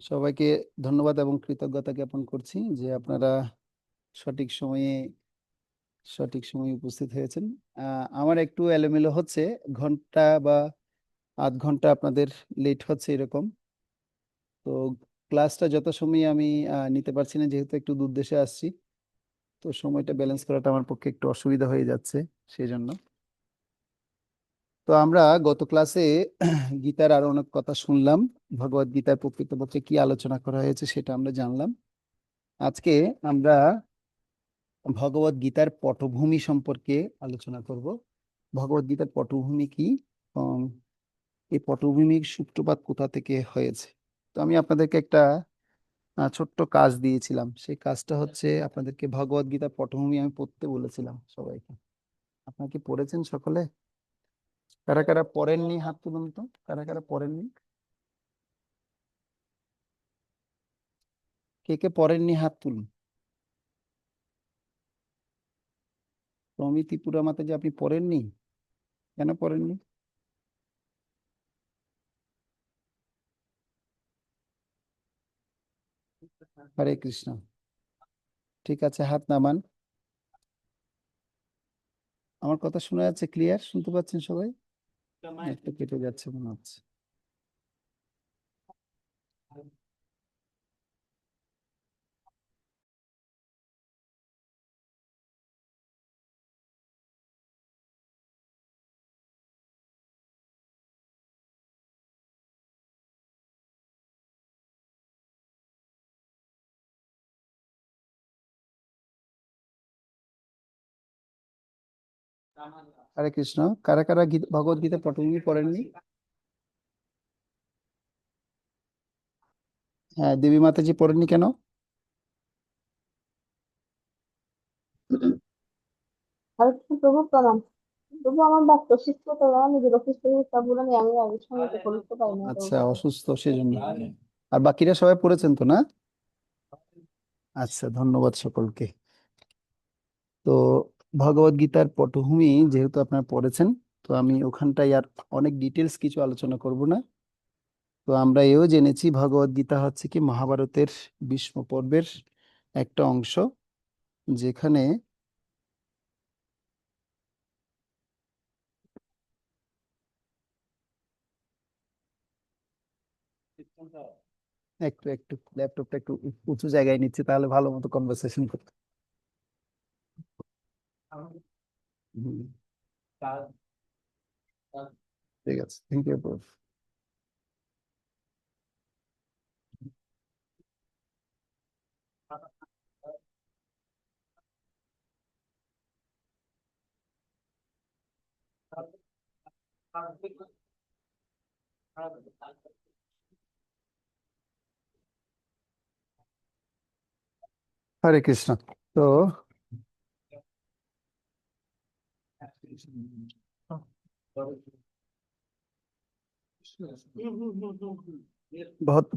সবাইকে ধন্যবাদ এবং কৃতজ্ঞতা জ্ঞাপন করছি যে আপনারা সঠিক সময়ে সঠিক সময়ে উপস্থিত হয়েছেন। আমার একটু এলোমেলো হচ্ছে, ঘণ্টা বা আধ ঘণ্টা আপনাদের লেট হচ্ছে এরকম। তো ক্লাসটা যত সময় আমি নিতে পারছি না, যেহেতু একটু দূর দেশে আসছি। তো সময়টা ব্যালেন্স করাটা আমার পক্ষে একটু অসুবিধা হয়ে যাচ্ছে সেই জন্য তো আমরা গত ক্লাসে গীতার আরও অনেক কথা শুনলাম। ভগবত গীতার প্রকৃতপক্ষে কি আলোচনা করা হয়েছে সেটা আমরা জানলাম। আজকে আমরা ভগবত গীতার পটভূমি সম্পর্কে আলোচনা করব। ভগবত গীতার পটভূমি কি? এই পটভূমির সূত্রপাত কোথা থেকে হয়েছে? তো আমি আপনাদেরকে একটা ছোট্ট কাজ দিয়েছিলাম। সেই কাজটা হচ্ছে আপনাদেরকে ভগবত গীতার পটভূমি আমি পড়তে বলেছিলাম সবাইকে। আপনারা কি পড়েছেন সকলে? কারা কারা পড়েননি হাত তুলুন তো কারা কারা পড়েননি? কে কে পড়েননি হাত তুলুন? প্রমিতি পুরা মাতা যে আপনি পড়েননি? কেন পড়েননি? হরে কৃষ্ণ। ঠিক আছে, হাত নামান। আমার কথা শোনা যাচ্ছে ক্লিয়ার শুনতে পাচ্ছেন সবাই? একটু কেটে যাচ্ছে মনে হচ্ছে। হরে কৃষ্ণ। কারা কারা গীত- ভগবত গীতা পটভূমি পড়েননি? হ্যাঁ দেবী মাতাজি পড়েননি কেন? প্রভু প্রণাম। প্রভু আমার বাক্য অসুস্থ তা বলে আমি আমি করতে পারি না। আচ্ছা অসুস্থ সেজন্য। আর বাকিরা সবাই পড়েছেন তো না? আচ্ছা ধন্যবাদ সকলকে। তো ভগবত গীতার পটভূমি যেহেতু আপনারা পড়েছেন, তো আমি ওখানটায় আর অনেক ডিটেলস কিছু আলোচনা করব না। তো আমরা এও জেনেছি ভগবত গীতা হচ্ছে কি মহাভারতের ভীষ্ম পর্বের একটা অংশ, যেখানে একটু একটু ল্যাপটপটা একটু উঁচু জায়গায় নিচ্ছি, তাহলে ভালো মতো কনভারসেশন করতে। Mhm. Tá. Think it's, Krishna. So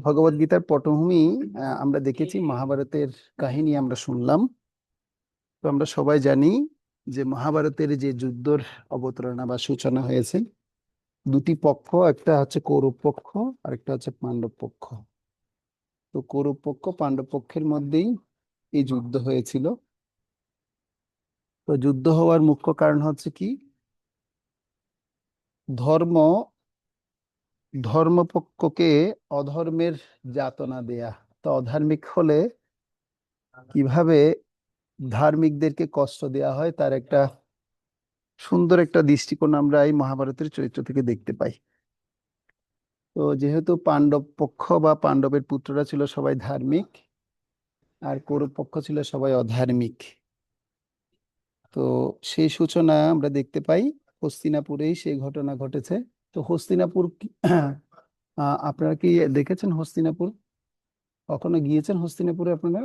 ভগবত গীতার পটভূমি আমরা দেখেছি, মহাভারতের কাহিনী আমরা শুনলাম। তো আমরা সবাই জানি যে মহাভারতের যে যুদ্ধর অবতারণা বা সূচনা হয়েছে, দুটি পক্ষ, একটা হচ্ছে কৌরব পক্ষ আর একটা হচ্ছে পাণ্ডব পক্ষ। তো কৌরব পক্ষ পাণ্ডব পক্ষের মধ্যেই এই যুদ্ধ হয়েছিল। তো যুদ্ধ হওয়ার মুখ্য কারণ হচ্ছে কি? ধর্ম, ধর্মপক্ষকে অধর্মের যাতনা দেয়া। তো অধার্মিক হলে কীভাবে ধার্মিকদেরকে কষ্ট দেয়া হয় তার একটা সুন্দর একটা দৃষ্টিকোণ আমরা এই মহাভারতের চরিত্র থেকে দেখতে পাই। তো যেহেতু পাণ্ডব পক্ষ বা পাণ্ডবের পুত্ররা ছিল সবাই ধার্মিক, আর কৌরব পক্ষ ছিল সবাই অধার্মিক। তো সেই সূচনা আমরা দেখতে পাই। হস্তিনাপুরেই সেই ঘটনা ঘটেছে। তো হস্তিনাপুর আপনারা কি দেখেছেন হস্তিনাপুর? কখনো গিয়েছেন হস্তিনাপুরে আপনারা?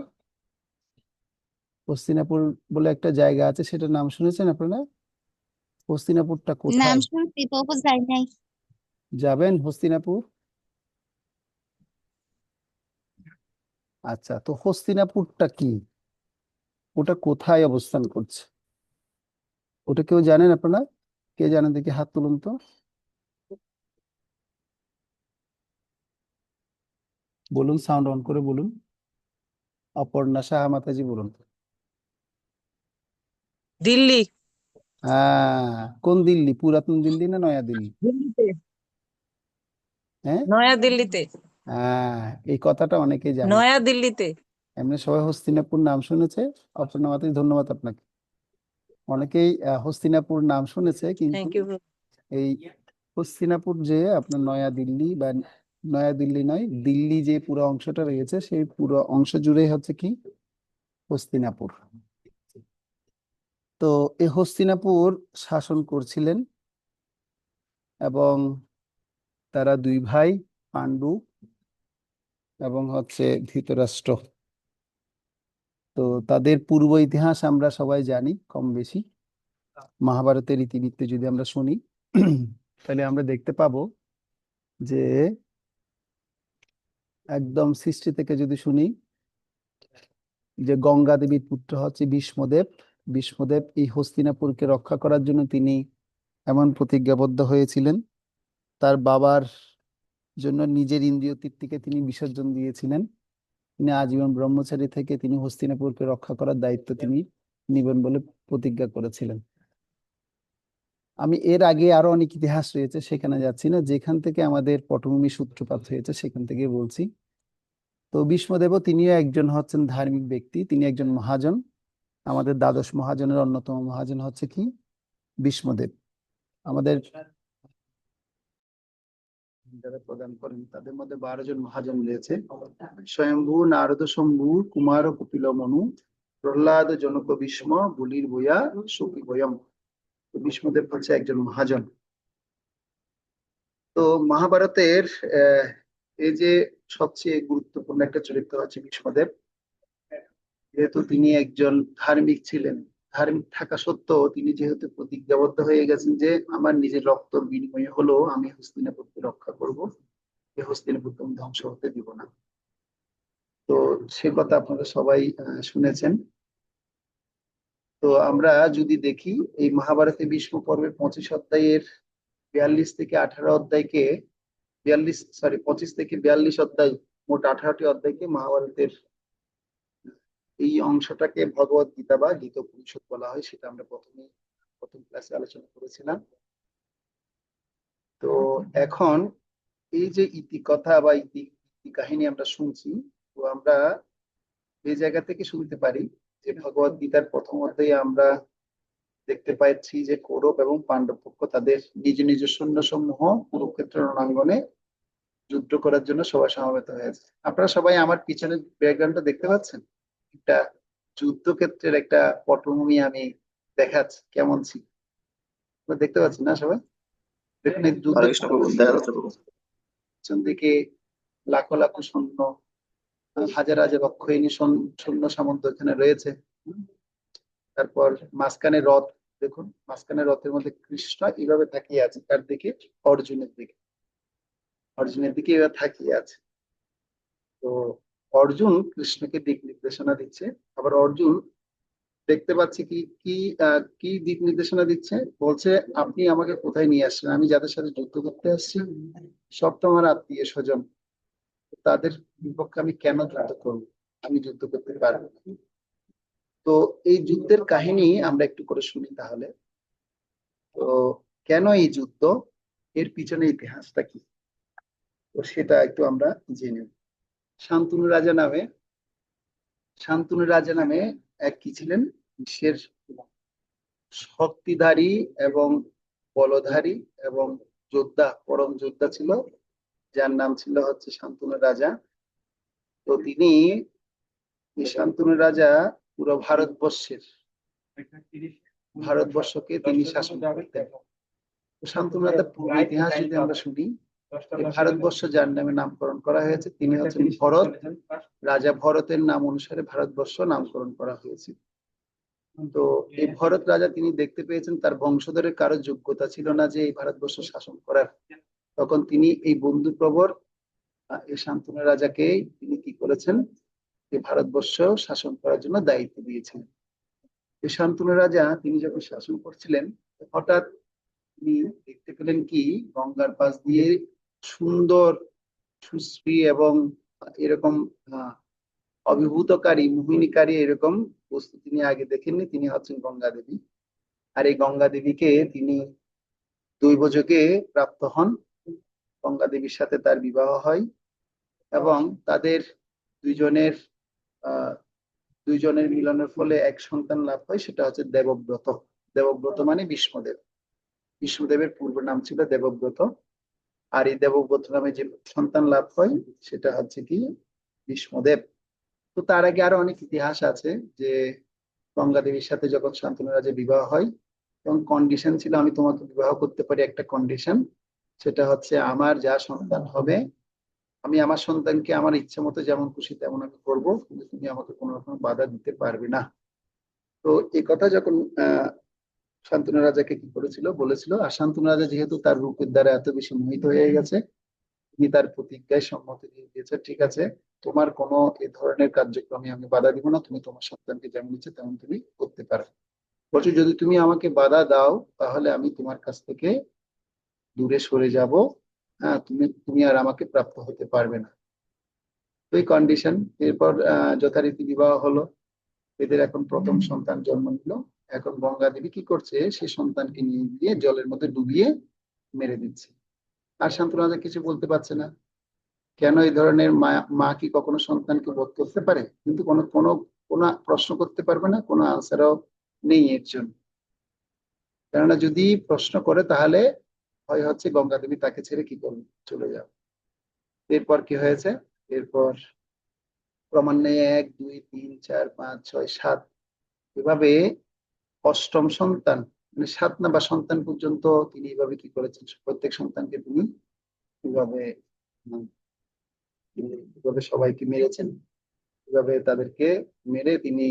হস্তিনাপুর বলে একটা জায়গা আছে সেটার নাম শুনেছেন আপনারা? হস্তিনাপুরটা নাম কোথায় শুনছি তবু যাই নাই। যাবেন হস্তিনাপুর? আচ্ছা তো হস্তিনাপুরটা কি? ওটা কোথায় অবস্থান করছে? ওটা কেউ জানেন আপনারা? কে জানেন দেখি হাত তুলুন তো। বলুন সাউন্ড অন করে বলুন। অপর্ণা সাহা মাতাজি বলুন। দিল্লি। হ্যাঁ কোন দিল্লি? পুরাতন দিল্লি না নয়া দিল্লি? হ্যাঁ? নয়া দিল্লিতে। হ্যাঁ এই কথাটা অনেকেই জানে নয়া দিল্লিতে। এমনি সবাই হস্তিনাপুর নাম শুনেছে। অপর্ণা মাতাজি ধন্যবাদ আপনাকে। অনেকেই হস্তিনাপুর নাম শুনেছে কিন্তু এই হস্তিনাপুর যে আপনার নয়া দিল্লি বা নয়া দিল্লি নয় দিল্লি যে পুরো অংশটা রয়েছে সেই পুরো অংশ জুড়েই হচ্ছে কি? হস্তিনাপুর। তো এই হস্তিনাপুর শাসন করছিলেন এবং তারা দুই ভাই পাণ্ডু এবং হচ্ছে ধৃতরাষ্ট্র। তো তাদের পূর্ব ইতিহাস আমরা সবাই জানি কম বেশি। মহাভারতের ইতিবৃত্তে যদি আমরা শুনি, তাহলে আমরা দেখতে পাবো যে একদম সৃষ্টি থেকে যদি শুনি, যে গঙ্গা দেবীর পুত্র হচ্ছে ভীষ্মদেব। ভীষ্মদেব এই হস্তিনাপুরকে রক্ষা করার জন্য তিনি এমন প্রতিজ্ঞাবদ্ধ হয়েছিলেন। তার বাবার জন্য নিজের ইন্দ্রিয় তৃপ্তিকে তিনি বিসর্জন দিয়েছিলেন। তিনি আজীবন ব্রহ্মচারী থেকে তিনি হস্তিনাপুরকে রক্ষা করার দায়িত্ব তিনি নিবেন বলে প্রতিজ্ঞা করেছিলেন। আমি এর আগে আরও অনেক ইতিহাস রয়েছে সেখানে যাচ্ছি না। যেখান থেকে আমাদের পটভূমি সূত্রপাত হয়েছে সেখান থেকে বলছি। তো ভীষ্মদেবও তিনিও একজন হচ্ছেন ধার্মিক ব্যক্তি তিনি একজন মহাজন। আমাদের দ্বাদশ মহাজনের অন্যতম মহাজন হচ্ছে কি? ভীষ্মদেব। আমাদের যারা প্রদান করেন তাদের মধ্যে বারো জন মহাজন রয়েছে। স্বয়ম্ভু নারদ শম্ভু কুমার কপিল মনু প্রহ্লাদ জনক ভীষ্ম বুলির বইয়া সুখী বয়ম ভীষ্মদেব হচ্ছে একজন মহাজন। তো মহাভারতের আহ, এই যে সবচেয়ে গুরুত্বপূর্ণ একটা চরিত্র হচ্ছে ভীষ্মদেব যেহেতু তিনি একজন ধার্মিক ছিলেন। ধার্মিক থাকা সত্ত্বেও তিনি যেহেতু প্রতিজ্ঞাবদ্ধ হয়ে গেছেন যে আমার নিজের রক্তর বিনিময়ে হলো আমি হস্তিনাপুরকে রক্ষা করব, এই হস্তিনাপুরকে আমি ধ্বংস হতে দিব না। তো সে কথা আপনারা সবাই শুনেছেন। তো আমরা যদি দেখি, এই মহাভারতে ভীষ্ম পর্বের পঁচিশ অধ্যায়ের বিয়াল্লিশ থেকে আঠারো অধ্যায়কে, বিয়াল্লিশ সরি পঁচিশ থেকে বিয়াল্লিশ অধ্যায়, মোট আঠারোটি অধ্যায়কে মহাভারতের এই অংশটাকে ভগবত গীতা বা গীত পরিষদ বলা হয়, সেটা আমরা প্রথমে, প্রথম ক্লাসে আলোচনা করেছিলাম। তো এখন এই যে ইতি কথা বা ইতি ইতি কাহিনী আমরা শুনছি, তো আমরা এই জায়গা থেকে শুনতে পারি যে ভগবত গীতার প্রথম অধ্যায়ে আমরা দেখতে পাচ্ছি যে কৌরব এবং পাণ্ডব পক্ষ তাদের নিজ নিজ সৈন্য সমূহ কুরুক্ষেত্র রণাঙ্গনে যুদ্ধ করার জন্য সবাই সমবেত হয়েছে। আপনারা সবাই আমার পিছনের ব্যাকগ্রাউন্ডটা দেখতে পাচ্ছেন? একটা যুদ্ধক্ষেত্রের একটা পটভূমি আমি দেখাচ্ছি। কেমন ছিল? দেখতে পাচ্ছেন না সবাই? দেখুন এই পিছন দিকে লাখো লাখো সৈন্য হাজার হাজার অক্ষয়িনী সৈন্য- সৈন্য সামন্ত এখানে রয়েছে। তারপর মাঝখানে রথ দেখুন মাঝখানে রথের মধ্যে কৃষ্ণ এইভাবে তাকিয়ে আছে তার দিকে অর্জুনের দিকে। অর্জুনের দিকে এবার তাকিয়ে আছে। তো অর্জুন কৃষ্ণকে দিক নির্দেশনা দিচ্ছে। আবার অর্জুন দেখতে পাচ্ছি কি কি কি দিক নির্দেশনা দিচ্ছে? বলছে, আপনি আমাকে কোথায় নিয়ে আসছেন? আমি যাদের সাথে যুদ্ধ করতে আসছি, সব তো আমার আত্মীয় স্বজন। তাদের বিপক্ষে আমি কেন যুদ্ধ করব? আমি যুদ্ধ করতে পারব তো এই যুদ্ধের কাহিনী আমরা একটু করে শুনি তাহলে। তো কেন এই যুদ্ধ? এর পিছনে ইতিহাসটা কি? তো সেটা একটু আমরা জেনে নিই। শান্তনু রাজা নামে, শান্তনু রাজা নামে এক কি ছিলেন? বিশ্বের শক্তিধারী এবং বলধারী এবং যোদ্ধা, পরম যোদ্ধা ছিল। যার নাম ছিল হচ্ছে শান্তনু রাজা। তো তিনি শান্তনু রাজা পুরো ভারতবর্ষের, ভারতবর্ষকে তিনি শাসন করতেন। শান্তনু রাজা পূর্ব ইতিহাস যদি আমরা শুনি ভারতবর্ষ যার নামে নামকরণ করা হয়েছে তিনি হচ্ছেন ভরত। রাজা ভরতের নাম অনুসারে ভারতবর্ষ নামকরণ করা হয়েছে। তো এই ভরত রাজা তিনি দেখতে পেয়েছেন তার বংশধরের কারও যোগ্যতা ছিল না যে এই ভারতবর্ষ শাসন করার। তখন তিনি এই বন্ধুপ্রবর এই শান্তনু রাজাকে তিনি কি করেছেন? এই ভারতবর্ষ শাসন করার জন্য দায়িত্ব দিয়েছেন। এই শান্তনু রাজা তিনি যখন শাসন করছিলেন হঠাৎ তিনি দেখতে পেলেন কি গঙ্গার পাশ দিয়ে সুন্দর, সুশ্রী এবং এরকম অভিভূতকারী, মোহিনীকারী এরকম বস্তু তিনি আগে দেখেননি। তিনি হচ্ছেন গঙ্গা দেবী আর এই গঙ্গা দেবীকে তিনি দৈবযোগে প্রাপ্ত হন। গঙ্গা দেবীর সাথে তার বিবাহ হয় এবং তাদের দুইজনের দুইজনের মিলনের ফলে এক সন্তান লাভ হয়। সেটা হচ্ছে দেবব্রত। দেবব্রত মানে বিষ্ণুদেব বিষ্ণুদেবের পূর্ব নাম ছিল দেবব্রত। আর এই দেবব্রত নামে যে সন্তান লাভ হয়, সেটা হচ্ছে কি বিষ্ণুদেব তো তার আগে আরও অনেক ইতিহাস আছে যে গঙ্গা দেবীর সাথে যখন শান্তনু রাজের বিবাহ হয় এবং কন্ডিশন ছিল, আমি তোমাকে বিবাহ করতে পারি একটা কন্ডিশন সেটা হচ্ছে আমার যা সন্তান হবে, আমি আমার সন্তানকে আমার ইচ্ছে মতো যেমন খুশি তেমন আমি করব, কিন্তু তুমি আমাকে কোনো রকম বাধা দিতে পারবে না। তো এই কথা যখন শান্তনু রাজাকে কি করেছিল? বলেছিল, আর শান্তনু রাজা যেহেতু তার রূপের দ্বারা এত বেশি মোহিত হয়ে গেছে, তিনি তার প্রতিজ্ঞায় সম্মতি দিয়ে দিয়েছে, ঠিক আছে, তোমার কোনো এ ধরনের কার্যক্রমে আমি বাধা দিব না, তুমি তোমার সন্তানকে যেমন ইচ্ছে তেমন তুমি করতে পারো। বলছো, যদি তুমি আমাকে বাধা দাও, তাহলে আমি তোমার কাছ থেকে দূরে সরে যাব হ্যাঁ তুমি তুমি আর আমাকে প্রাপ্ত হতে পারবে না। এই কন্ডিশন এরপর যথারীতি বিবাহ হলো। এদের এখন প্রথম সন্তান জন্ম নিল। এখন গঙ্গা দেবী কি করছে? সে সন্তানকে নিয়ে গিয়ে জলের মধ্যে ডুবিয়ে মেরে দিচ্ছে। আর শান্তনু রাজা কিছু বলতে পারছে না। কেন এই ধরনের মা মা কি কখনো সন্তানকে বোধ করতে পারে? কিন্তু কোনো কোনো কোনো প্রশ্ন করতে পারবে না, কোনো আনসারও নেই এর জন্য। কেননা যদি প্রশ্ন করে তাহলে হয় হচ্ছে গঙ্গা দেবী তাকে ছেড়ে কি করবে? চলে যাবে। এরপর কি হয়েছে? এরপর ক্রমান্বয়ে এক, দুই, তিন, চার, পাঁচ, ছয়, সাত, এভাবে অষ্টম সন্তান মানে সাত নাম্বার সন্তান পর্যন্ত তিনি এইভাবে কি করেছেন? প্রত্যেক সন্তানকে তিনি উম, সবাইকে মেরেছেন। কীভাবে তাদেরকে মেরে তিনি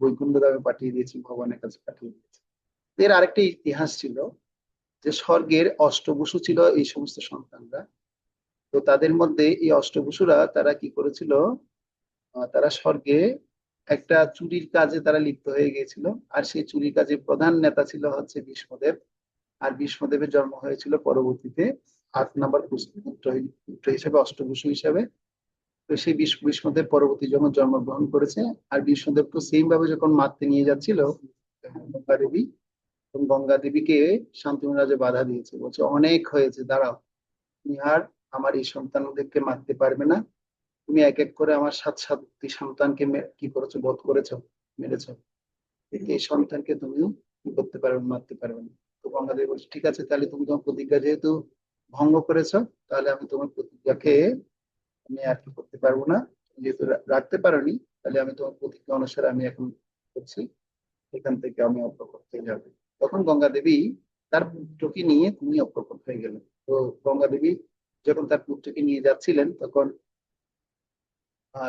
বৈকুণ্ঠ ধামে পাঠিয়ে দিয়েছেন ভগবানের কাছে পাঠিয়ে দিয়েছেন। এর আরেকটা ইতিহাস ছিল যে স্বর্গের অষ্টবসু ছিল এই সমস্ত সন্তানরা। তো তাদের মধ্যে এই অষ্টবসুরা তারা কি করেছিল? তারা স্বর্গে একটা চুরির কাজে তারা লিপ্ত হয়ে গিয়েছিল। আর সেই চুরির কাজে প্রধান নেতা ছিল হচ্ছে ভীষ্মদেব। আর ভীষ্মদেবের জন্ম হয়েছিল পরবর্তীতে আট নম্বর পুত্র হিসেবে অষ্টবসু হিসেবে। তো সেই বিষ্ণু ভীষ্মদেব পরবর্তী যখন জন্মগ্রহণ করেছে। আর ভীষ্মদেবকে সেম ভাবে যখন মারতে নিয়ে যাচ্ছিল গঙ্গা দেবী গঙ্গা দেবীকে শান্তনু রাজা বাধা দিয়েছে। বলছে, অনেক হয়েছে, দাঁড়াও। আর আমার এই সন্তানদেরকে মারতে পারবে না। তুমি এক এক করে আমার সাত সাতটি সন্তানকে কি করেছ? বধ করেছ, মেরেছ। এই সন্তানকে তুমি কি করতে পারবে মারতে পারবে না। তো দেবী বলছে, ঠিক আছে, তাহলে তুমি তোমার প্রতিজ্ঞা যেহেতু ভঙ্গ করেছ, তাহলে আমি তোমার প্রতিজ্ঞাকে আমি আর কি করতে পারব না। যেহেতু রাখতে পারোনি, তাহলে আমি তোমার প্রতিজ্ঞা অনুসারে আমি এখন করছি। এখান থেকে আমি অপ্রকট হয়ে যাবে। তখন গঙ্গা দেবী তার পুত্রকে নিয়ে তিনি অপ্রকট হয়ে গেলেন তো গঙ্গা দেবী যখন তার পুত্রকে নিয়ে যাচ্ছিলেন, তখন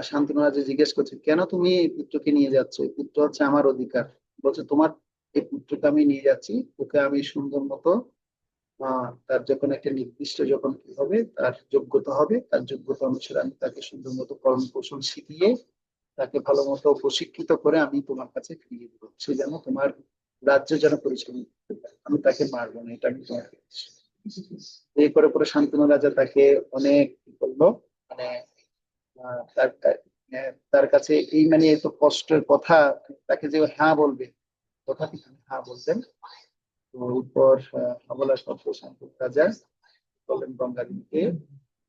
শান্তনু রাজা জিজ্ঞেস করছে, কেন তুমি এই পুত্রকে নিয়ে যাচ্ছ? পুত্র হচ্ছে আমার অধিকার। বলছে, তোমার এই পুত্রকে আমি নিয়ে যাচ্ছি। ওকে আমি সুন্দর মতো তার যখন একটা নির্দিষ্ট যখন কি হবে, তার যোগ্যতা হবে, তার যোগ্যতা অনুসারে আমি তাকে সুন্দর মতো কর্ম কৌশল শিখিয়ে, তাকে ভালো মতো প্রশিক্ষিত করে আমি তোমার কাছে ফিরিয়ে দেবো। সে যেন তোমার রাজ্য যেন পরিচালনা করতে পারে। আমি তাকে মারবো না, এটা আমি তোমাকে। এই করে পরে শান্তনু রাজা তাকে অনেক করল মানে তার আহ, তার কাছে এই মানে এত কষ্টের কথা তাকে যে হ্যাঁ বলবে তথাপি হ্যাঁ বলতেন। তো এরপর হাবলা সত্য শান্তনু রাজা বললেন গঙ্গা দেবীকে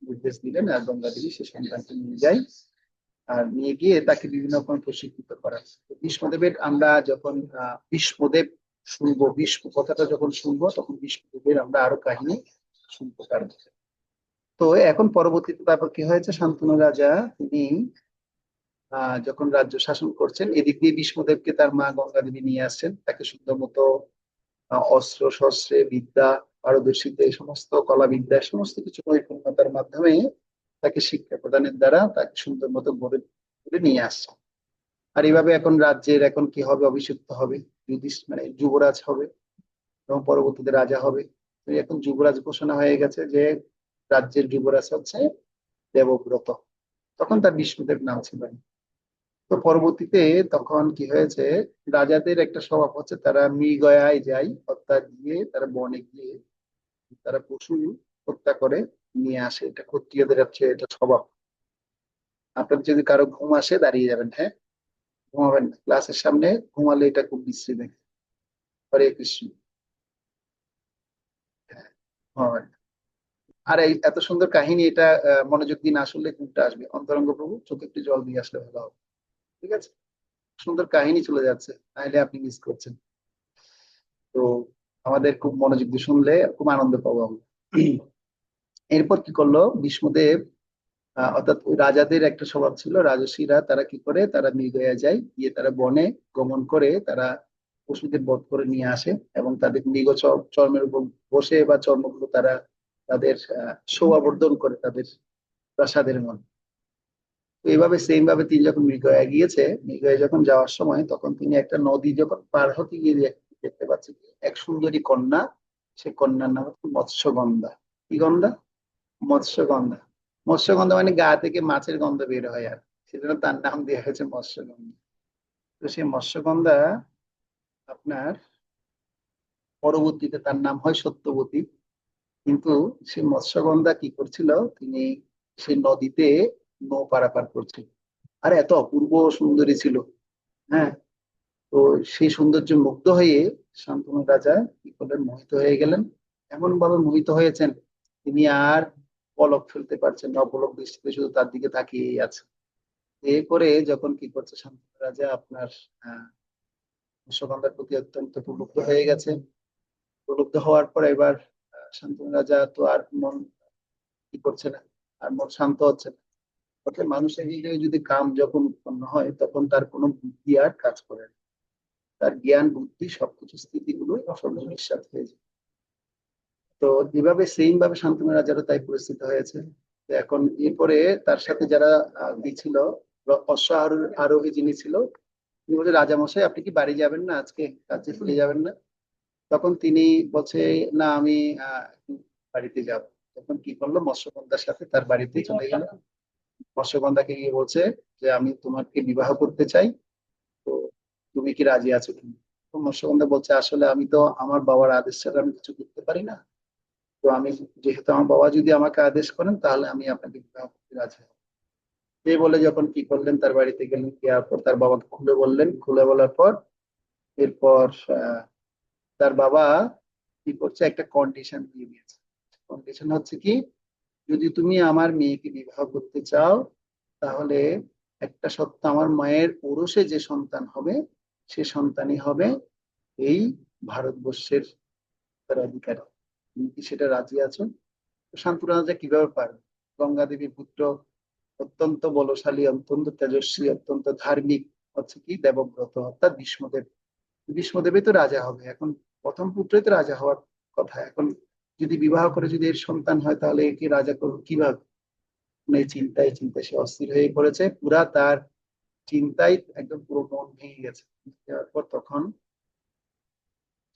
নির্দেশ দিলেন আর গঙ্গা দেবী সে সন্তানকে নিয়ে যায় আর নিয়ে গিয়ে তাকে বিভিন্ন রকম প্রশিক্ষিত করা ভীষ্মদেবের আমরা যখন ভীষ্মদেব শুনব ভীষ্ম কথাটা যখন শুনব তখন ভীষ্মদেবের আমরা আরও কাহিনী শুনতে পারব তো এখন পরবর্তীতে তারপর কি হয়েছে? শান্তনু রাজা, তিনি যখন রাজ্য শাসন করছেন, এদিক দিয়ে বিষ্ণুদেবকে তার মা গঙ্গা দেবী নিয়ে আসছেন। তাকে সুন্দর মতো অস্ত্র, শস্ত্রে, বিদ্যা, পারদর্শিতা, এই সমস্ত কলা বিদ্যা সমস্ত কিছু নৈপুণ্যতার মাধ্যমে তাকে শিক্ষা প্রদানের দ্বারা তাকে সুন্দর মতো গড়ে, তুলে নিয়ে আসছে আর এইভাবে এখন রাজ্যের এখন কি হবে? অভিষিক্ত হবে, যুধিষ্ঠ মানে যুবরাজ হবে এবং পরবর্তীতে রাজা হবে। এখন যুবরাজ ঘোষণা হয়ে গেছে যে রাজ্যের যুবরাজ হচ্ছে দেবব্রত। তখন তার বিষ্ণুদেব নাম ছিল না। তো পরবর্তীতে তখন কি হয়েছে, রাজাদের একটা স্বভাব হচ্ছে, তারা মৃগয়ায় যায় অর্থাৎ গিয়ে তারা বনে গিয়ে তারা পশু হত্যা করে নিয়ে আসে। এটা ক্ষত্রিয়দের হচ্ছে এটা স্বভাব। আপনার যদি কারও ঘুম আসে, দাঁড়িয়ে যাবেন হ্যাঁ? ঘুমাবেন না। ক্লাসের সামনে ঘুমালে এটা খুব বিশ্রী দেখে হরে কৃষ্ণ। হ্যাঁ ঘুমাবেন। আর এই এত সুন্দর কাহিনী, এটা মনোযোগ দিয়ে না ঘুমটা আসবে। অন্তরঙ্গ প্রভু, চোখে একটু জল দিয়ে আসলে ভালো হবে। ঠিক আছে? সুন্দর কাহিনী চলে যাচ্ছে তাহলে আপনি মিস করছেন। তো আমাদের খুব মনোযোগ দিয়ে শুনলে খুব আনন্দ পাবো আমরা। এরপর কি করল? বিষ্ণুদেব অর্থাৎ ওই রাজাদের একটা স্বভাব ছিল, রাজসীরা তারা কি করে? তারা মৃগয়া যায়, গিয়ে তারা বনে গমন করে, তারা পশুদের বধ করে নিয়ে আসে এবং তাদের মৃগ চর্মের উপর বসে বা চর্মগুলো তারা তাদের শোভাবর্ধন করে তাদের প্রাসাদের তো এইভাবে সেম ভাবে তিনি যখন মৃগয়া গিয়েছে মৃগয়া যখন যাওয়ার সময়, তখন তিনি একটা নদী যখন পার হতে গিয়ে দেখতে পাচ্ছে কি এক সুন্দরী কন্যা, সে কন্যার নাম হচ্ছে মৎস্যগন্ধা। কি গন্ধা? মৎস্যগন্ধা। মৎস্যগন্ধা মানে গা থেকে মাছের গন্ধ বের হয় আর, সেজন্য তার নাম দেওয়া হয়েছে মৎস্যগন্ধা। তো সেই মৎস্যগন্ধা আপনার পরবর্তীতে তার নাম হয় সত্যবতী। কিন্তু সে মৎস্যগন্ধা কি করছিল? তিনি সেই নদীতে নৌ পারাপার করছিল। আর এত অপূর্ব সুন্দরী ছিল হ্যাঁ? তো সেই সৌন্দর্য মুগ্ধ হয়ে শান্তনু রাজা কি করলেন? মোহিত হয়ে গেলেন। এমন ভাবে মোহিত হয়েছেন, তিনি আর পলক ফেলতে পারছেন না, অপলক দৃষ্টিতে শুধু তার দিকে তাকিয়েই আছে। এ করে যখন কি করছে শান্তনু রাজা, আপনার, আহ বিশ্বগন্ধার প্রতি অত্যন্ত প্রলুব্ধ হয়ে গেছে প্রলুব্ধ হওয়ার পর এবার শান্তনু রাজা তো আর মন কি করছে না আর মন শান্ত হচ্ছে না। অর্থাৎ মানুষের হৃদয়ে যদি কাম যখন উৎপন্ন হয় তখন তার কোনো বুদ্ধি আর কাজ করে না। তার জ্ঞান বুদ্ধি সবকিছু স্থিতিগুলো সব নিঃস্বাদ হয়ে যায়। তো এভাবে সেম ভাবে শান্তনু রাজারও তাই পরিস্থিতি হয়েছে। এখন এরপরে তার সাথে যারা আহ, গিয়েছিল র- অশ্ব আরো- আরোহী যিনি ছিল তিনি বলছে রাজামশাই আপনি কি বাড়ি যাবেন না আজকে? কাজে ফিরে যাবেন না? তখন তিনি বলছে না আমি বাড়িতে যাব। তখন কি করল? মৎস্যগন্ধার সাথে তার বাড়িতে চলে গেল। মৎস্যগন্ধাকে গিয়ে বলছে যে আমি তোমাকে বিবাহ করতে চাই তো তুমি কি রাজি আছো তুমি মৎস্যগন্ধা বলছে আসলে আমি তো আমার বাবার আদেশ ছাড়া আমি কিছু করতে পারি না। তো আমি যেহেতু আমার বাবা যদি আমাকে আদেশ করেন তাহলে আমি আপনাকে বিবাহ করতে রাজি হব। এই বলে যখন কি করলেন তার বাড়িতে গেলেন যাওয়ার পর তার বাবাকে খুলে বললেন। খুলে বলার পর এরপর আহ, তার বাবা কি করছে? একটা কন্ডিশন দিয়ে দিয়েছে। কন্ডিশন হচ্ছে কি? যদি তুমি আমার মেয়েকে বিবাহ করতে চাও, তাহলে একটা সত্য, আমার মায়ের পুরুষে যে সন্তান হবে, সে সন্তানই হবে এই ভারতবর্ষের উত্তরাধিকারী তুমি কি সেটা রাজি আছো? তো শান্তনু রাজা কীভাবে পারবে? গঙ্গা দেবীর পুত্র অত্যন্ত বলশালী, অত্যন্ত তেজস্বী, অত্যন্ত ধার্মিক, হচ্ছে কি? দেবব্রত, অর্থাৎ ভীষ্মদেব। ভীষ্মদেবই তো রাজা হবে। এখন প্রথম পুত্রই তো রাজা হওয়ার কথা। এখন যদি বিবাহ করে যদি এর সন্তান হয় তাহলে একে রাজা করব কীভাবে? মানে চিন্তায় চিন্তায় সে অস্থির হয়ে পড়েছে। পুরা তার চিন্তায় একদম পুরো মন ভেঙে গেছে। যাওয়ার পর তখন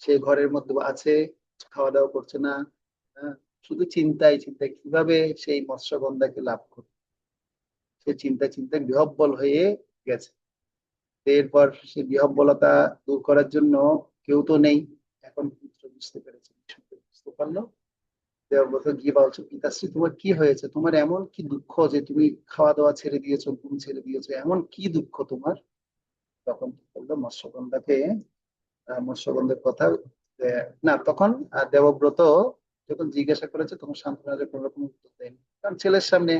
সে ঘরের মধ্যে আছে খাওয়া দাওয়া করছে না হ্যাঁ, শুধু চিন্তায় চিন্তায় কীভাবে সেই মৎস্যগন্ধাকে লাভ করবে? সে চিন্তায় চিন্তায় বিহব্বল হয়ে গেছে। এরপর সে বিহব্বলতা দূর করার জন্য কেউ তো নেই। এখন পুত্র বুঝতে পেরেছে বুঝতে পারল। গিয়ে বলছো, পিতাশ্রী, তোমার কি হয়েছে? তোমার এমন কি দুঃখ যে তুমি খাওয়া দাওয়া ছেড়ে দিয়েছ, ঘুম ছেড়ে দিয়েছ? এমন কি দুঃখ তোমার? তখন কি করল? মৎস্যগন্ধাকে মৎস্যগন্ধার কথা না, তখন দেবব্রত যখন জিজ্ঞাসা করেছে, তখন শান্তনু রাজা কোনো রকম উত্তর দেয়নি। কারণ ছেলের সামনে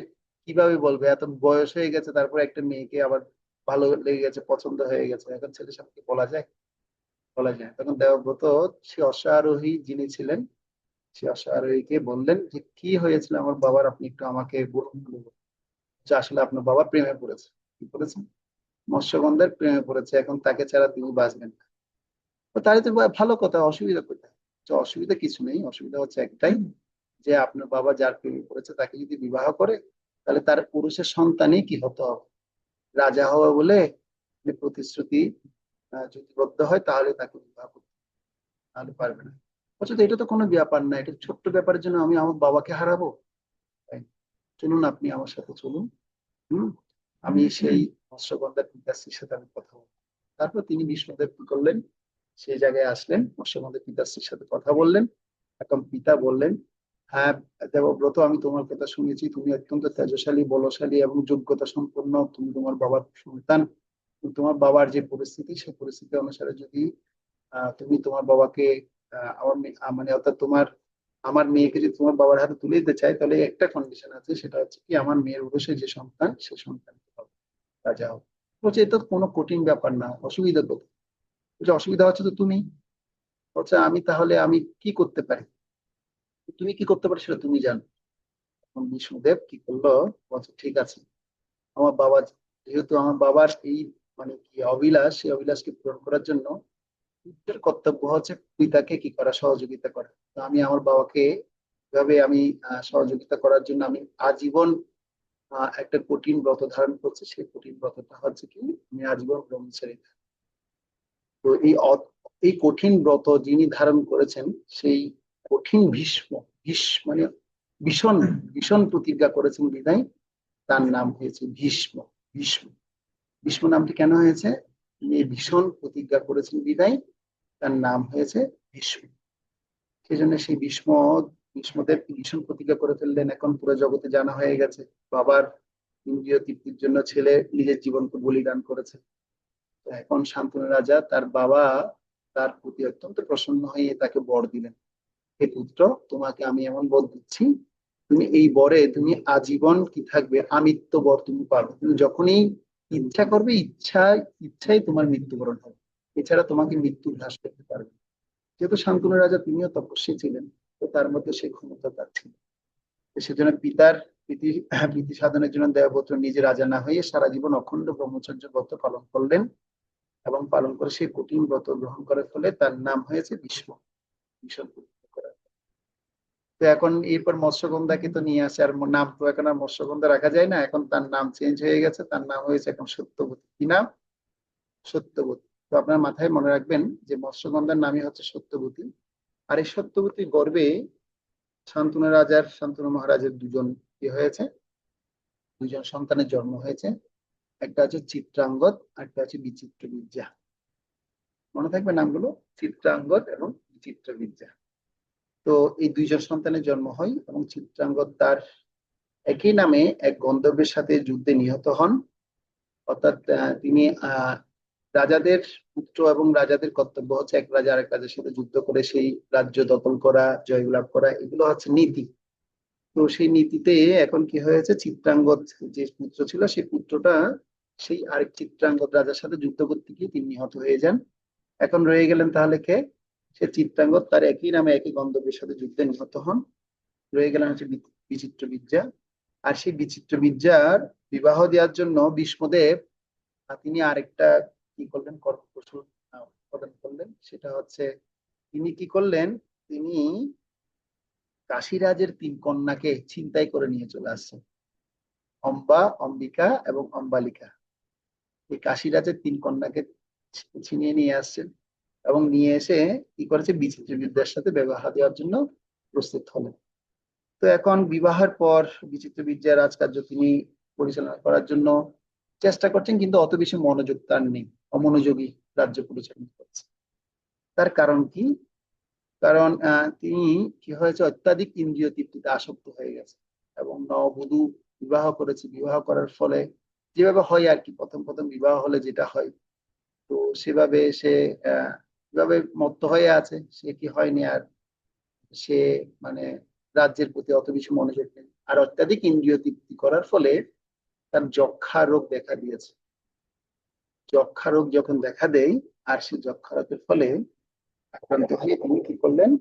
কীভাবে বলবে? এত বয়স হয়ে গেছে, তারপর একটা মেয়েকে আবার ভালো লেগে গেছে, পছন্দ হয়ে গেছে। এখন ছেলের সামনে বলা যায়? বলা যায়। তখন দেবব্রত সে অশ্বারোহী যিনি ছিলেন, সে অশ্বারোহীকে বললেন যে, কি হয়েছিল আমার বাবার? আপনি একটু আমাকে বলুন। যে, আসলে আপনার বাবা প্রেমে পড়েছে। কি করেছেন? মৎস্যগন্ধার প্রেমে পড়েছে। এখন তাকে ছাড়া তিনি বাঁচবেন না। তাহলে তো ভালো কথা, অসুবিধা কোথায়? তো অসুবিধা কিছু নেই। অসুবিধা হচ্ছে একটাই যে, আপনার বাবা যার প্রেমে পড়েছে, তাকে যদি বিবাহ করে, তাহলে তার পুরুষের সন্তানই কি হতে রাজা হওয়া বলে প্রতিশ্রুতি যদি বদ্ধ হয় তাহলে তাকে বিবাহ করতে তাহলে পারবে না। অথচ এটা তো কোনো ব্যাপার না এটা ছোট্ট ব্যাপারের জন্য আমি আমার বাবাকে হারাবো। তাই চলুন আপনি আমার সাথে চলুন হুম? আমি সেই মৎস্যগন্ধার পিতাশ্রীর সাথে আমি কথা বলব। তারপর তিনি বিষ্ণুদেব কি করলেন? সেই জায়গায় আসলেন মৎস্যগন্ধার পিতাশ্রীর সাথে কথা বললেন। এখন পিতা বললেন হ্যাঁ দেবব্রত আমি তোমার কথা শুনেছি তুমি অত্যন্ত তেজশালী বলশালী এবং যোগ্যতা সম্পন্ন তুমি তোমার বাবার সন্তান। তোমার বাবার যে পরিস্থিতি, সেই পরিস্থিতি অনুসারে যদি তুমি তোমার বাবাকে আমার মানে অর্থাৎ তোমার, আমার মেয়েকে যদি তোমার বাবার হাতে তুলে দিতে চাই তাহলে একটা কন্ডিশন আছে, সেটা হচ্ছে কি, আমার মেয়ের অবশ্যই যে সন্তান, সে সন্তান হবে, রাজা হবে বলছে এটা কোনো কঠিন ব্যাপার না, অসুবিধা তো। বলছে, অসুবিধা হচ্ছে তো তুমি? বলছে, আমি তাহলে আমি কি করতে পারি? তুমি কি করতে পারো সেটা তুমি জানো। তখন বিষ্ণুদেব কি করল? বলছে, ঠিক আছে। আমার বাবা, যেহেতু আমার বাবার এই মানে কি অবিলাস সেই অবিলাসকে পূরণ করার জন্য পুত্রের কর্তব্য হচ্ছে পিতাকে কি করা, সহযোগিতা করা। তো আমি আমার বাবাকে কীভাবে আমি সহযোগিতা করার জন্য আমি আজীবন একটা কঠিন ব্রত ধারণ করছি। সেই কঠিন ব্রতটা হচ্ছে কি, আমি আজীবন ব্রহ্মচারী। তো এই এই কঠিন ব্রত যিনি ধারণ করেছেন, সেই কঠিন ভীষ্ম ভীষ্ম মানে ভীষণ ভীষণ প্রতিজ্ঞা করেছেন বিদায় তার নাম হয়েছে ভীষ্ম ভীষ্ম। ভীষ্ম নামটি কেন হয়েছে? তিনি ভীষণ প্রতিজ্ঞা করেছেন বিদায়, তার নাম হয়েছে ভীষ্ম সেই জন্য সেই ভীষ্ম ভীষ্মদেব ভীষণ প্রতিজ্ঞা করে ফেললেন। এখন পুরো জগতে জানা হয়ে গেছে, বাবার ইন্দ্রিয় তৃপ্তির জন্য ছেলে নিজের জীবনকে বলিদান করেছে। এখন শান্তনু রাজা তার বাবা তার প্রতি অত্যন্ত প্রসন্ন হয়ে তাকে বর দিলেন। হে পুত্র, তোমাকে আমি এমন বর দিচ্ছি, তুমি এই বরে তুমি আজীবন কি থাকবে? আমিত্ব বর তুমি পাবে। তুমি যখনই ইচ্ছা করবে, ইচ্ছা, ইচ্ছাই তোমার মৃত্যুবরণ হবে। এছাড়া তোমাকে মৃত্যু হ্রাস করতে পারবে যেহেতু শান্তনু রাজা, তিনিও তপস্বী ছিলেন, তো তার মধ্যে সেই ক্ষমতা তার ছিল। সেজন্য পিতার প্রীতি প্রীতি সাধনের জন্য দেবপুত্র নিজে রাজা না হয়ে সারা জীবন অখণ্ড ব্রহ্মচর্য ব্রত পালন করলেন এবং পালন করে সেই কঠিন ব্রত গ্রহণ করার ফলে তার নাম হয়েছে প্রতিজ্ঞা করা। তো এখন এরপর মৎস্যগন্ধাকে তো নিয়ে আসে আর নাম তো এখন আর মৎস্যগন্ধা রাখা যায় না। এখন তার নাম চেঞ্জ হয়ে গেছে, তার নাম হয়েছে এখন সত্যবতী। কি নাম? সত্যবতী। তো আপনার মাথায় মনে রাখবেন যে মৎস্যগন্ধার নামই হচ্ছে সত্যবতী। আর এই সত্যবতীর গর্বে শান্তনু রাজার শান্তনু মহারাজের দুজন কি হয়েছে? দুজন সন্তানের জন্ম হয়েছে। একটা হচ্ছে চিত্রাঙ্গদ আর একটা হচ্ছে বিচিত্র বিদ্যা মনে থাকবে নামগুলো? চিত্রাঙ্গদ এবং বিচিত্র বিদ্যা তো এই দুইজন সন্তানের জন্ম হয় এবং চিত্রাঙ্গদ তার একই নামে এক গন্ধর্বের সাথে যুদ্ধে নিহত হন। অর্থাৎ তিনি রাজাদের পুত্র এবং রাজাদের কর্তব্য হচ্ছে এক রাজা আরেক রাজার সাথে যুদ্ধ করে সেই রাজ্য দখল করা, জয়লাভ করা, এগুলো হচ্ছে নীতি। তো সেই নীতিতে এখন কি হয়েছে? চিত্রাঙ্গদ যে পুত্র ছিল, সেই পুত্রটা সেই আরেক চিত্রাঙ্গদ রাজার সাথে যুদ্ধ করতে গিয়ে তিনি নিহত হয়ে যান। এখন রয়ে গেলেন তাহলে কে? সে চিত্রাঙ্গদ তার একই নামে একই গন্ধর্বের সাথে যুদ্ধে নিহত হন। রয়ে গেলেন হচ্ছে বিচিত্র বিদ্যা। আর সেই বিচিত্র বিদ্যার বিবাহ দেওয়ার জন্য আহ, তিনি আরেকটা কি করলেন? কর্মকৌশল প্রদান করলেন। সেটা হচ্ছে তিনি কি করলেন? তিনি কাশীরাজের তিন কন্যাকে ছিনতাই করে নিয়ে চলে আসছেন। অম্বা অম্বিকা এবং অম্বালিকা। এই কাশীরাজের তিন কন্যাকে ছিনিয়ে নিয়ে আসছেন। এবং নিয়ে এসে কি করেছে? বিচিত্র বিদ্যার সাথে বিবাহ দেওয়ার জন্য প্রস্তুত হলেন। তো এখন বিবাহের পর বিচিত্র বিদ্যার রাজকার্য তিনি পরিচালনা করার জন্য চেষ্টা করছেন, কিন্তু অত বেশি মনোযোগ তার নেই। অমনোযোগী রাজ্য পরিচালনা করছে। তার কারণ কি? কারণ তিনি কি হয়েছে? অত্যাধিক ইন্দ্রিয় তৃপ্তিতে আসক্ত হয়ে গেছে এবং নববধূ বিবাহ করেছে। বিবাহ করার ফলে যেভাবে হয় আর কি, প্রথম প্রথম বিবাহ হলে যেটা হয়, তো সেভাবে সে, আহ যেভাবে মত্ত হয়ে আছে, সে কি হয়নি আর সে মানে রাজ্যের প্রতি অত বেশি মনোযোগ নেই। আর অত্যাধিক ইন্দ্রিয় তৃপ্তি করার ফলে তার যক্ষা রোগ দেখা দিয়েছে। যক্ষা রোগ যখন দেখা দেয়, আর সে যক্ষা রোগের ফলে আক্রান্ত হয়ে তিনি কি করলেন?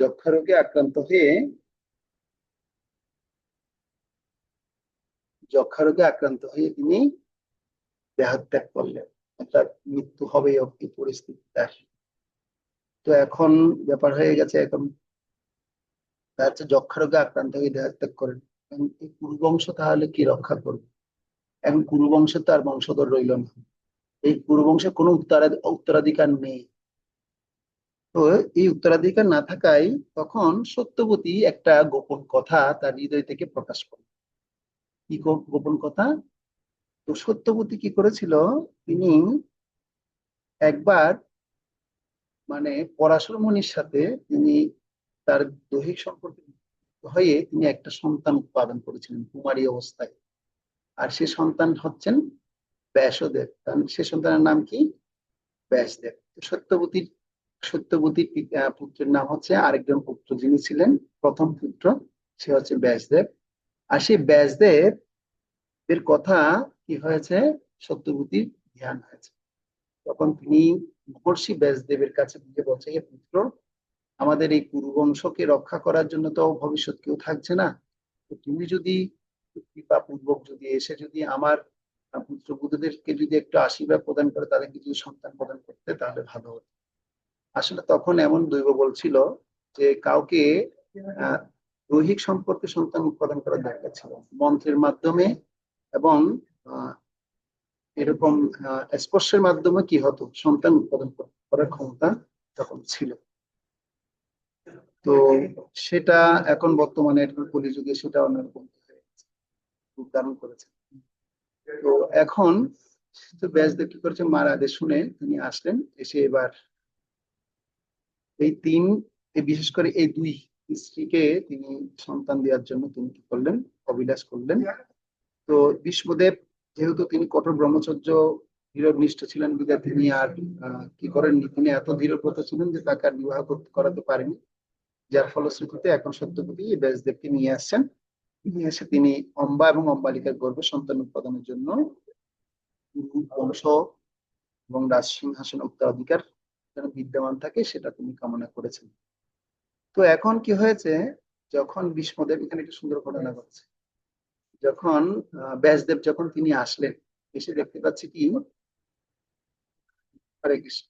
যক্ষা রোগে আক্রান্ত হয়ে যক্ষা রোগে আক্রান্ত হয়ে তিনি দেহত্যাগ করলেন। অর্থাৎ মৃত্যু হবে এই পরিস্থিতি তার তো এখন ব্যাপার হয়ে গেছে, এখন তার যক্ষা রোগে আক্রান্ত হয়ে দেহত্যাগ করেন। এই কুরুবংশ তাহলে কি রক্ষা করবে? এখন কুরুবংশে তো আর বংশধর রইল না। এই কুরুবংশে কোনো উত্তরা, উত্তরাধিকার নেই। তো এই উত্তরাধিকার না থাকায় তখন সত্যবতী একটা গোপন কথা তার হৃদয় থেকে প্রকাশ করে। কি গোপন কথা? তো সত্যবতী কি করেছিল? তিনি একবার মানে পরাশর মুনির সাথে তিনি তার দৈহিক সম্পর্কে হয়ে তিনি একটা সন্তান উৎপাদন করেছিলেন কুমারী অবস্থায়। আর সে সন্তান হচ্ছেন ব্যাসদেব। সে সন্তানের নাম কি? ব্যাসদেব। সত্যবতীর সত্যবতীর পুত্রের নাম হচ্ছে আরেকজন পুত্র যিনি ছিলেন প্রথম পুত্র, সে হচ্ছে ব্যাসদেব। আর সেই ব্যাসদেব এর কথা কি হয়েছে? সত্যবতীর ধ্যান হয়েছে। তখন তিনি মহর্ষি ব্যাসদেবের কাছে গিয়ে বলছে, হে পুত্র, আমাদের এই কুরুবংশকে রক্ষা করার জন্য তো ভবিষ্যৎ কেউ থাকছে না। তুমি যদি কৃপা পূর্বক যদি এসে যদি আমার পুত্র পুত্রবধূদেরকে যদি একটু আশীর্বাদ প্রদান করে, তাদেরকে যদি সন্তান প্রদান করতে, তাহলে ভালো হতো। আসলে তখন এমন দৈব বলছিল যে কাউকে দৈহিক সম্পর্কে সন্তান উৎপাদন করার দরকার ছিল মন্ত্রের মাধ্যমে এবং এরকম স্পর্শের মাধ্যমে কি হতো? সন্তান উৎপাদন করার ক্ষমতা তখন ছিল। তো সেটা এখন বর্তমানে কলিযুগে সেটা অন্যরকম গেছে, করেছে। তো এখন তো ব্যাসদেব কি করেছে মার আদেশ শুনে তিনি আসলেন এসে এবার এই তিন বিশেষ করে এই দুই স্ত্রীকে তিনি সন্তান দেওয়ার জন্য তিনি কি করলেন? অবিলাস করলেন। তো বিষ্ণুদেব যেহেতু তিনি কঠোর ব্রহ্মচর্য, দৃঢ়নিষ্ঠ ছিলেন বিধায় তিনি আর কি করেননি তিনি এত দৃঢ়ব্রত ছিলেন যে তাকে আর বিবাহ করতে পারেনি। যার ফলশ্রুতিতে এখন সত্যপতি ব্যাসদেবকে নিয়ে আসছেন। নিয়ে এসে তিনি অম্বা এবং অম্বালিকার গর্ভে সন্তান উৎপাদনের জন্য বংশ এবং রাজ সিংহাসন উত্তরাধিকার যেন বিদ্যমান থাকে, সেটা তিনি কামনা করেছেন। তো এখন কি হয়েছে? যখন ভীষ্মদেব, এখানে একটা সুন্দর ঘটনা ঘটছে। যখন ব্যাসদেব যখন তিনি আসলেন এসে দেখতে পাচ্ছি কি হরে কৃষ্ণ।